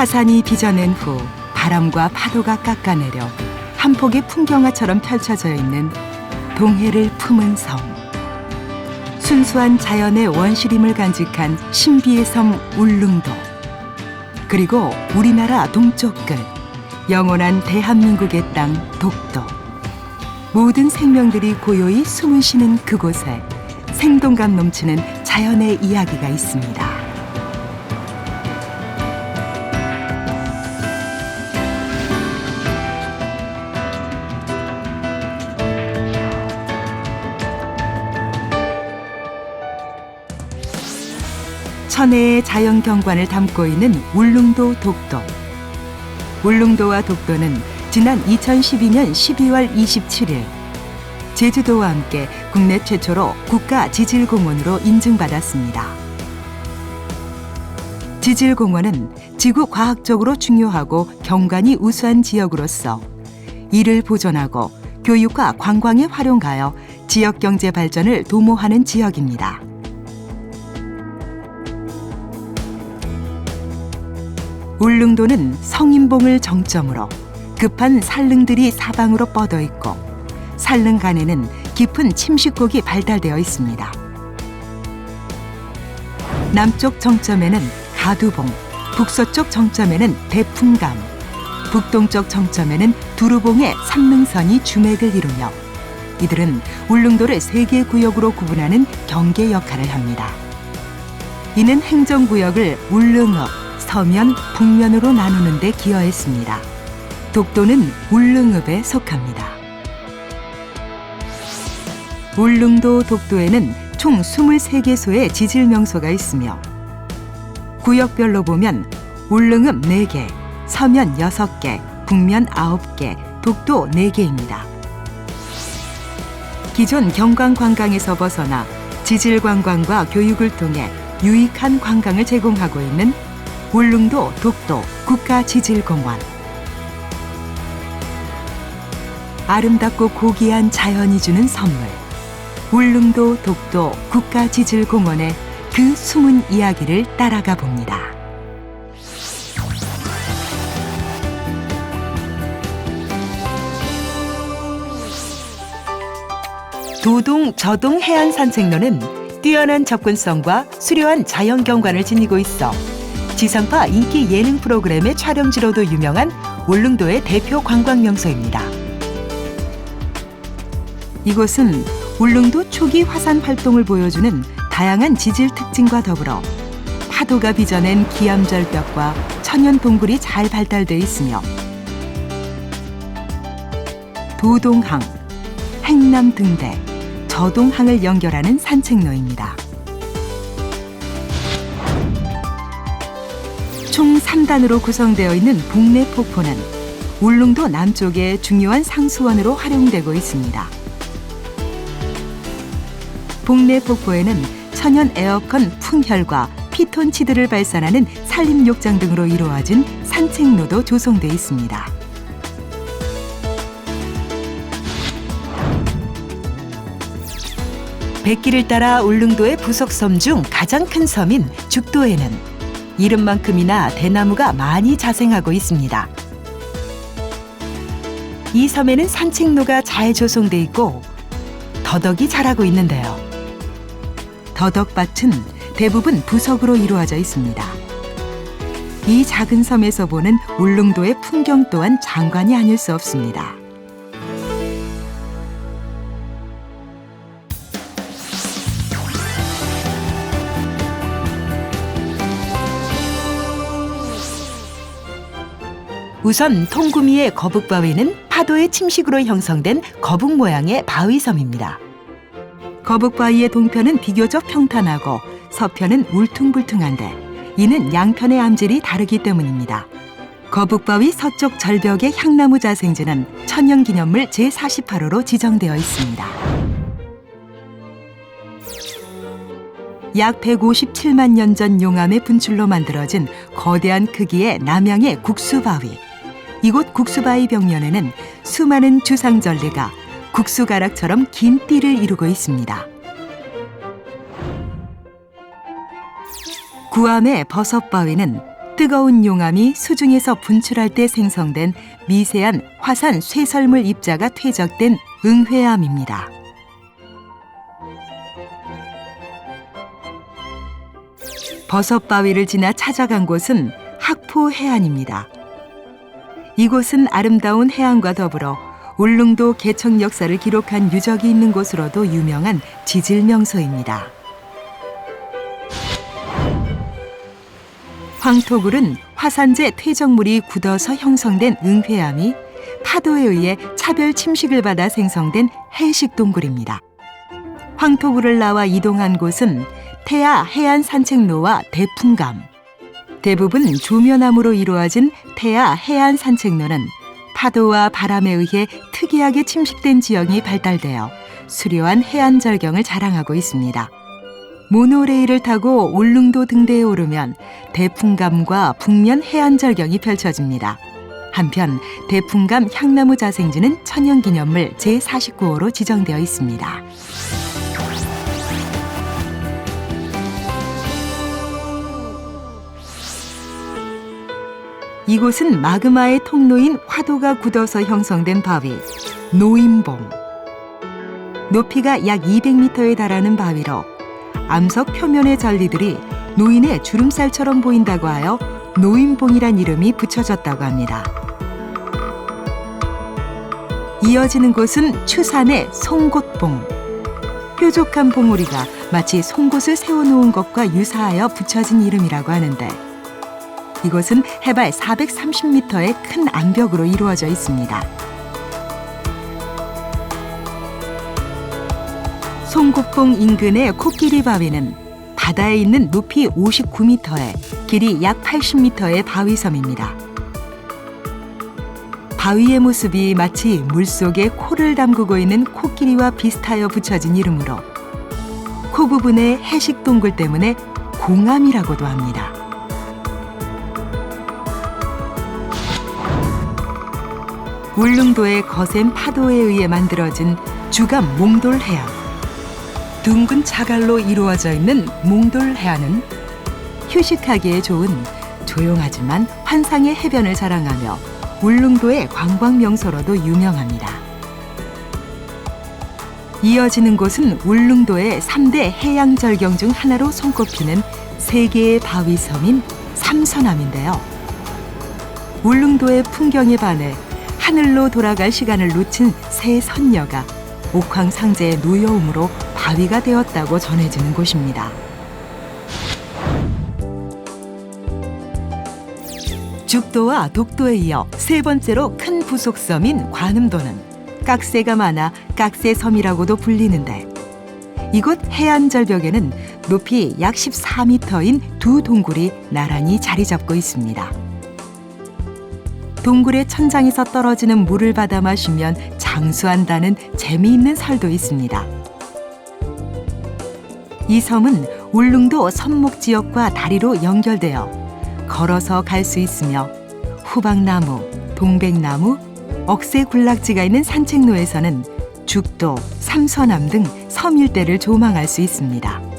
화산이 빚어낸 후 바람과 파도가 깎아내려 한 폭의 풍경화처럼 펼쳐져 있는 동해를 품은 섬. 순수한 자연의 원시림을 간직한 신비의 섬 울릉도. 그리고 우리나라 동쪽 끝 영원한 대한민국의 땅 독도. 모든 생명들이 고요히 숨을 쉬는 그곳에 생동감 넘치는 자연의 이야기가 있습니다. 천혜의 자연 경관을 담고 있는 울릉도 독도. 울릉도와 독도는 지난 2012년 12월 27일 제주도와 함께 국내 최초로 국가 지질공원으로 인증받았습니다. 지질공원은 지구 과학적으로 중요하고 경관이 우수한 지역으로서 이를 보존하고 교육과 관광에 활용하여 지역 경제 발전을 도모하는 지역입니다. 울릉도는 성인봉을 정점으로 급한 산릉들이 사방으로 뻗어 있고 산릉 간에는 깊은 침식곡이 발달되어 있습니다. 남쪽 정점에는 가두봉, 북서쪽 정점에는 대풍감, 북동쪽 정점에는 두루봉의 삼릉선이 주맥을 이루며 이들은 울릉도를 세 개 구역으로 구분하는 경계 역할을 합니다. 이는 행정구역을 울릉읍, 서면, 북면으로 나누는 데 기여했습니다. 독도는 울릉읍에 속합니다. 울릉도 독도에는 총 23개소의 지질 명소가 있으며 구역별로 보면 울릉읍 4개, 서면 6개, 북면 9개, 독도 4개입니다. 기존 경관 관광에서 벗어나 지질 관광과 교육을 통해 유익한 관광을 제공하고 있는 울릉도 독도 국가지질공원 아름답고 고귀한 자연이 주는 선물 울릉도 독도 국가지질공원의 그 숨은 이야기를 따라가 봅니다. 도동 저동 해안 산책로는 뛰어난 접근성과 수려한 자연 경관을 지니고 있어 지상파 인기 예능 프로그램의 촬영지로도 유명한 울릉도의 대표 관광 명소입니다. 이곳은 울릉도 초기 화산 활동을 보여주는 다양한 지질 특징과 더불어 파도가 빚어낸 기암절벽과 천연 동굴이 잘 발달돼 있으며 도동항, 행남 등대, 저동항을 연결하는 산책로입니다. 3단으로 구성되어 있는 북내 폭포는 울릉도 남쪽의 중요한 상수원으로 활용되고 있습니다. 북내 폭포에는 천연 에어컨 풍혈과 피톤치드를 발산하는 산림욕장 등으로 이루어진 산책로도 조성돼 있습니다. 백길을 따라 울릉도의 부속섬 중 가장 큰 섬인 죽도에는 이름만큼이나 대나무가 많이 자생하고 있습니다. 이 섬에는 산책로가 잘 조성돼 있고 더덕이 자라고 있는데요. 더덕밭은 대부분 부석으로 이루어져 있습니다. 이 작은 섬에서 보는 울릉도의 풍경 또한 장관이 아닐 수 없습니다. 우선 통구미의 거북바위는 파도의 침식으로 형성된 거북 모양의 바위섬입니다. 거북바위의 동편은 비교적 평탄하고 서편은 울퉁불퉁한데 이는 양편의 암질이 다르기 때문입니다. 거북바위 서쪽 절벽의 향나무 자생지는 천연기념물 제48호로 지정되어 있습니다. 약 157만 년 전 용암의 분출로 만들어진 거대한 크기의 남양의 국수바위. 이곳 국수바위 벽면에는 수많은 주상절리가 국수가락처럼 긴 띠를 이루고 있습니다. 구암의 버섯바위는 뜨거운 용암이 수중에서 분출할 때 생성된 미세한 화산 쇠설물 입자가 퇴적된 응회암입니다. 버섯바위를 지나 찾아간 곳은 학포 해안입니다. 이곳은 아름다운 해안과 더불어 울릉도 개척 역사를 기록한 유적이 있는 곳으로도 유명한 지질 명소입니다. 황토굴은 화산재 퇴적물이 굳어서 형성된 응회암이 파도에 의해 차별 침식을 받아 생성된 해식 동굴입니다. 황토굴을 나와 이동한 곳은 태아 해안 산책로와 대풍감. 대부분 조면암으로 이루어진 태아 해안 산책로는 파도와 바람에 의해 특이하게 침식된 지형이 발달되어 수려한 해안 절경을 자랑하고 있습니다. 모노레일을 타고 울릉도 등대에 오르면 대풍감과 북면 해안 절경이 펼쳐집니다. 한편 대풍감 향나무 자생지는 천연기념물 제49호로 지정되어 있습니다. 이곳은 마그마의 통로인 화도가 굳어서 형성된 바위 노인봉. 높이가 약 200m에 달하는 바위로 암석 표면의 전리들이 노인의 주름살처럼 보인다고 하여 노인봉이란 이름이 붙여졌다고 합니다. 이어지는 곳은 추산의 송곳봉. 뾰족한 봉우리가 마치 송곳을 세워놓은 것과 유사하여 붙여진 이름이라고 하는데 이곳은 해발 430m의 큰 암벽으로 이루어져 있습니다. 송곡봉 인근의 코끼리 바위는 바다에 있는 높이 59m에 길이 약 80m의 바위섬입니다. 바위의 모습이 마치 물속에 코를 담그고 있는 코끼리와 비슷하여 붙여진 이름으로 코 부분의 해식 동굴 때문에 공암이라고도 합니다. 울릉도의 거센 파도에 의해 만들어진 주감 몽돌 해안. 둥근 자갈로 이루어져 있는 몽돌 해안은 휴식하기에 좋은 조용하지만 환상의 해변을 자랑하며 울릉도의 관광 명소로도 유명합니다. 이어지는 곳은 울릉도의 3대 해양 절경 중 하나로 손꼽히는 세 개의 바위섬인 삼선암인데요. 울릉도의 풍경에 반해 하늘로 돌아갈 시간을 놓친 새 선녀가 옥황 상제의 노여움으로 바위가 되었다고 전해지는 곳입니다. 죽도와 독도에 이어 세 번째로 큰 부속섬인 관음도는 깍새가 많아 깍새섬이라고도 불리는데 이곳 해안 절벽에는 높이 약 14m인 두 동굴이 나란히 자리 잡고 있습니다. 동굴의 천장에서 떨어지는 물을 받아 마시면 장수한다는 재미있는 설도 있습니다. 이 섬은 울릉도 선목 지역과 다리로 연결되어 걸어서 갈 수 있으며 후박나무, 동백나무, 억새 군락지가 있는 산책로에서는 죽도, 삼선암 등섬 일대를 조망할 수 있습니다.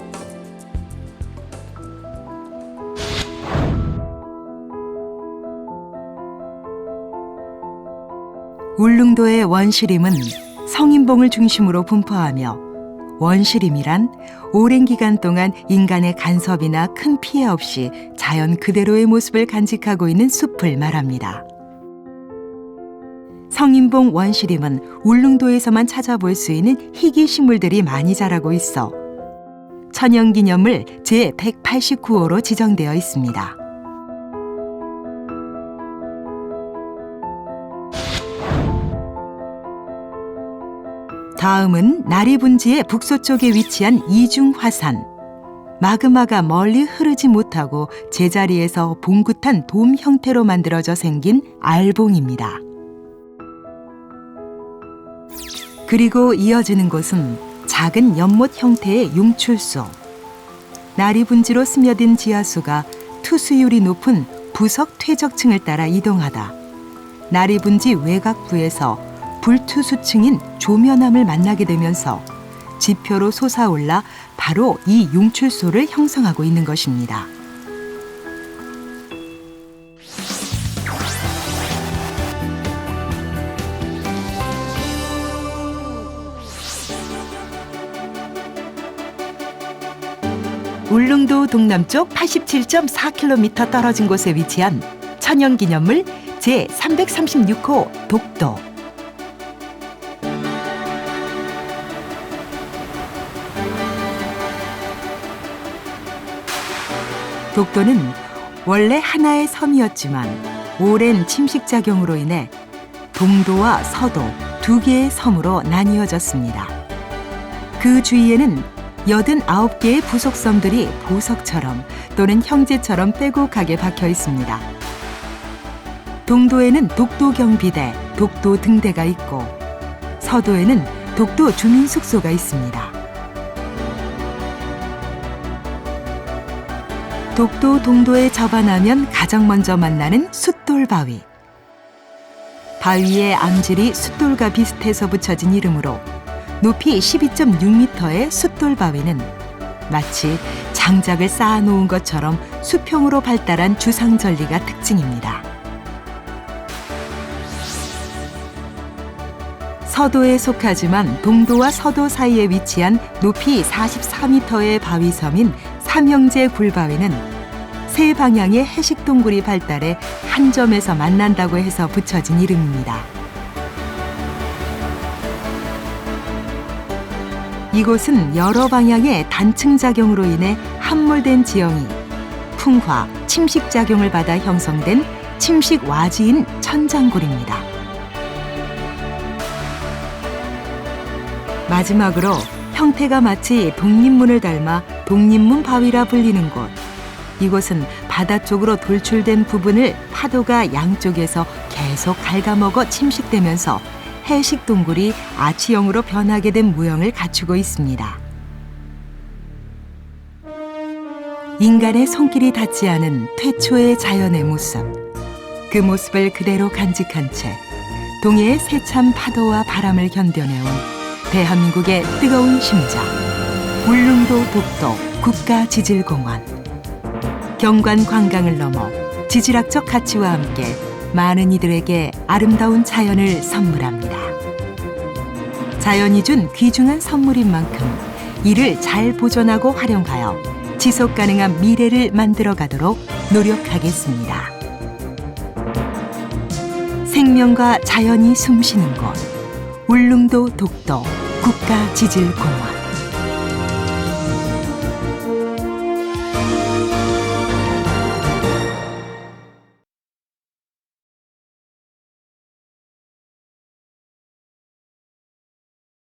울릉도의 원시림은 성인봉을 중심으로 분포하며 원시림이란 오랜 기간 동안 인간의 간섭이나 큰 피해 없이 자연 그대로의 모습을 간직하고 있는 숲을 말합니다. 성인봉 원시림은 울릉도에서만 찾아볼 수 있는 희귀 식물들이 많이 자라고 있어 천연기념물 제189호로 지정되어 있습니다. 다음은 나리분지의 북서쪽에 위치한 이중화산. 마그마가 멀리 흐르지 못하고 제자리에서 봉긋한 돔 형태로 만들어져 생긴 알봉입니다. 그리고 이어지는 곳은 작은 연못 형태의 용출소. 나리분지로 스며든 지하수가 투수율이 높은 부석 퇴적층을 따라 이동하다. 나리분지 외곽부에서 불투수층인 조면암을 만나게 되면서 지표로 솟아올라 바로 이 용출소를 형성하고 있는 것입니다. 울릉도 동남쪽 87.4km 떨어진 곳에 위치한 천연기념물 제336호 독도. 독도는 원래 하나의 섬이었지만 오랜 침식작용으로 인해 동도와 서도 두 개의 섬으로 나뉘어졌습니다. 그 주위에는 89개의 부속섬들이 보석처럼 또는 형제처럼 빼곡하게 박혀 있습니다. 동도에는 독도 경비대, 독도 등대가 있고 서도에는 독도 주민 숙소가 있습니다. 독도 동도에 접안하면 가장 먼저 만나는 숫돌바위. 바위의 암질이 숫돌과 비슷해서 붙여진 이름으로 높이 12.6m의 숫돌바위는 마치 장작을 쌓아놓은 것처럼 수평으로 발달한 주상절리가 특징입니다. 서도에 속하지만 동도와 서도 사이에 위치한 높이 44m의 바위섬인 삼형제 굴바위는 세 방향의 해식 동굴이 발달해 한 점에서 만난다고 해서 붙여진 이름입니다. 이곳은 여러 방향의 단층 작용으로 인해 함몰된 지형이 풍화, 침식 작용을 받아 형성된 침식 와지인 천장굴입니다. 마지막으로 형태가 마치 독립문을 닮아 독립문 바위라 불리는 곳. 이곳은 바다 쪽으로 돌출된 부분을 파도가 양쪽에서 계속 갉아먹어 침식되면서 해식 동굴이 아치형으로 변하게 된 모형을 갖추고 있습니다. 인간의 손길이 닿지 않은 태초의 자연의 모습. 그 모습을 그대로 간직한 채 동해의 세찬 파도와 바람을 견뎌내온 대한민국의 뜨거운 심장. 울릉도 독도 국가지질공원. 경관 관광을 넘어 지질학적 가치와 함께 많은 이들에게 아름다운 자연을 선물합니다. 자연이 준 귀중한 선물인 만큼 이를 잘 보존하고 활용하여 지속 가능한 미래를 만들어 가도록 노력하겠습니다. 생명과 자연이 숨쉬는 곳 울릉도 독도 국가지질공원